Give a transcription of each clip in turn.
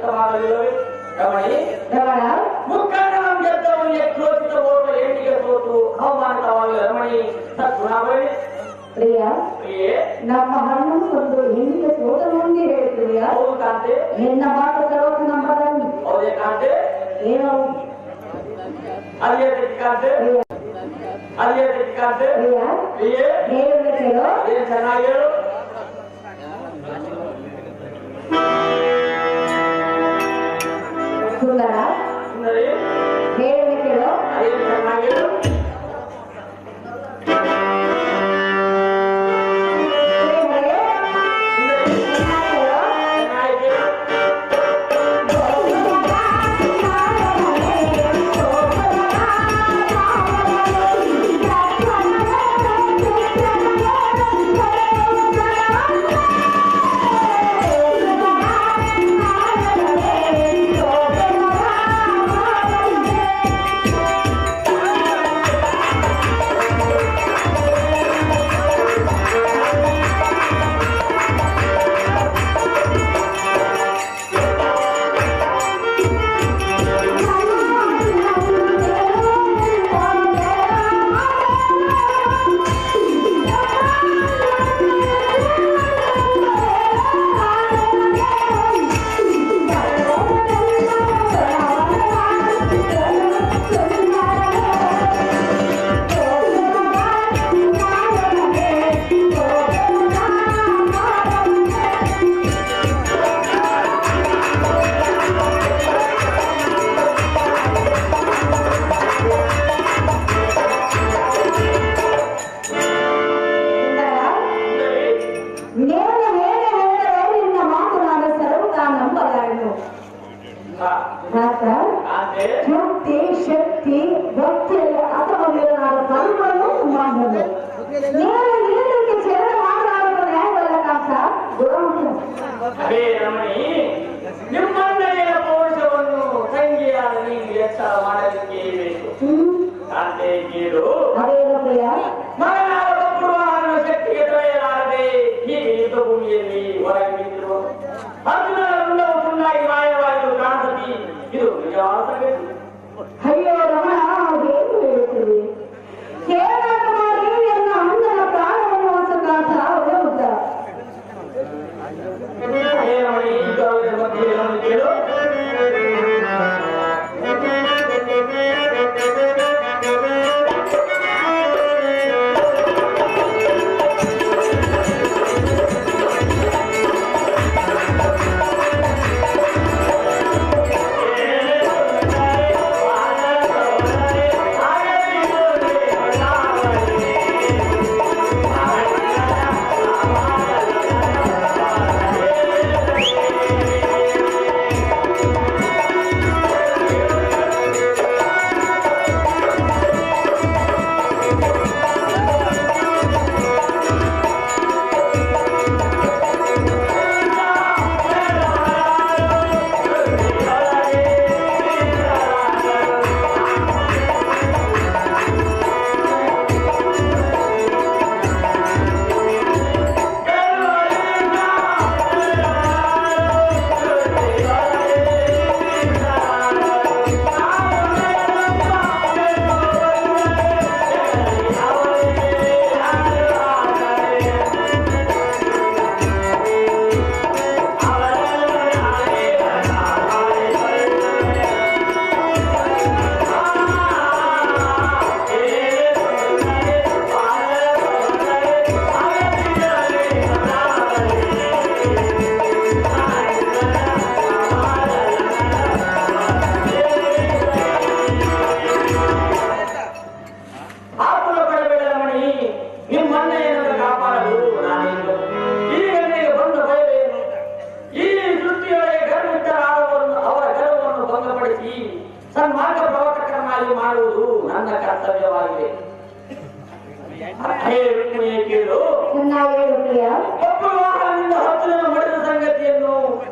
వ్యక్తమాగలిగవి కాబట్టి ಮುಖಾನಾಂ ಶಬ್ದವನ್ನು ಕ್ರೋಧಿತ ಓರ್ವ ಹೆಣ್ಣಿಗೆ ಸೋತು ಅವಮಾನಿತವಾಗಿ ರಮಣಿ ಸದ್ಗುಣವೇ ಪ್ರಿಯ ಪ್ರಿಯೆ ನಮ್ಮ ಹಣ್ಣು ಒಂದು ಹೆಣ್ಣಿಗೆ ಸೋತ ಮುಂದೆ ಹೇಳ್ತೀಯ ಹೌದು ಕಾಂತೆ ನಿನ್ನ ಮಾತು ಸರ್ವಕ್ಕೆ ನಂಬರನ್ನು ಹೌದೇ ಕಾಂತೆ ಏನು ಅದೇ ರೀತಿ ಕಾಂತೆ ಅದೇ ರೀತಿ ಕಾಂತೆ ಪ್ರಿಯ ಪ್ರಿಯೆ ಏನು ಹೇಳು ಏನು ಚೆನ್ನಾಗಿ ಹೇಳು Thank you. that ಮಾಡಿದ್ದೀರೋ ಮರೆಯಲು ಪ್ರಿಯ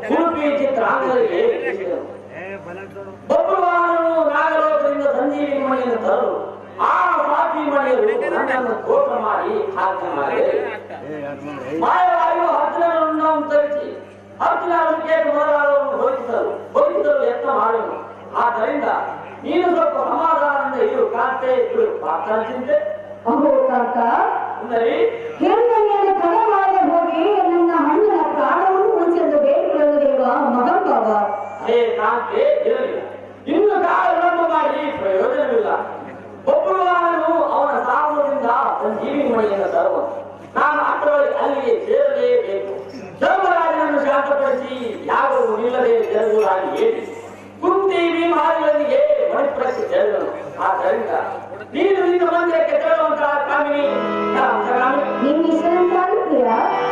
ಸುರುಪಿ ಚಿತ್ರ ಬಬ್ರುವಾರನು ನಾಗಲೋಕದಿಂದ ಸಂಜೀವಿ ಮನೆಯನ್ನು ತರಲು ಆ ಪಾಪಿ ಮನೆಯರು ನನ್ನನ್ನು ಕೋಪ ಮಾಡಿ ಹಾಕಿ ಮಾಡಿದೆ ಮಾಯವಾಯು ಹತ್ತಿರವನ್ನು ತರಿಸಿ ಹತ್ತಿರವನ್ನು ಕೇಳಿ ಮೊದಲಾದವನ್ನು ಹೋಗಿದ್ದರು ಹೋಗಿದ್ದರು ಯತ್ನ ಮಾಡುವುದು? ಆದ್ದರಿಂದ ನೀನು ಸ್ವಲ್ಪ ಸಮಾಧಾನದಿಂದ ಇರು ಕಾಂತೆ ಇರು. ಕಾಂತೆ ಅಹೋ ಕಾಂತ ಅಂದರೆ? ಕೇಂದ್ರ ಮೇಲೆ ಕಡ ಮಾಡಿ ಹೋಗಿ ನನ್ನ ಹಣ್ಣಿನ ಪ್ರಾಣವನ್ನು ಬೇಡಿಕೊಳ್ಳುವುದೇವ ಮಹಂಭಾವ ಅದೇ ಕಾಂತೆ ಇರಲಿಲ್ಲ. ಇನ್ನು ವಿಳಂಬ ಮಾಡಿ ಪ್ರಯೋಜನವಿಲ್ಲ. ಒಬ್ಬನು ಅವನ ಸಾಹಸದಿಂದ ಜೀವಿ ಮಣಿಯನ್ನು ತರುವನು. ನಾನು ಅಷ್ಟರಲ್ಲಿ ಅಲ್ಲಿಗೆ ಸೇರಲೇಬೇಕು. ಧರ್ಮರಾಜನನ್ನು ಶಾಂತಪಡಿಸಿ ಯಾರು ನಿಲ್ಲದೆ ಜರುಗುವುದಾಗಿ ಹೇಳಿ. ಕುಂತಿ ಭೀಮಾದಿಗಳಿಗೆ ಮಣಿಪುರಕ್ಕೆ ಸೇರಿದನು. ಆದ್ದರಿಂದ ನೀನು ನಿನ್ನ ಮಂದಿರಕ್ಕೆ ತೆರಳುವಂತಹ ಕಾಮಿನಿ. ಕಾಮಿನಿ? ನೀವು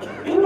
Thank you.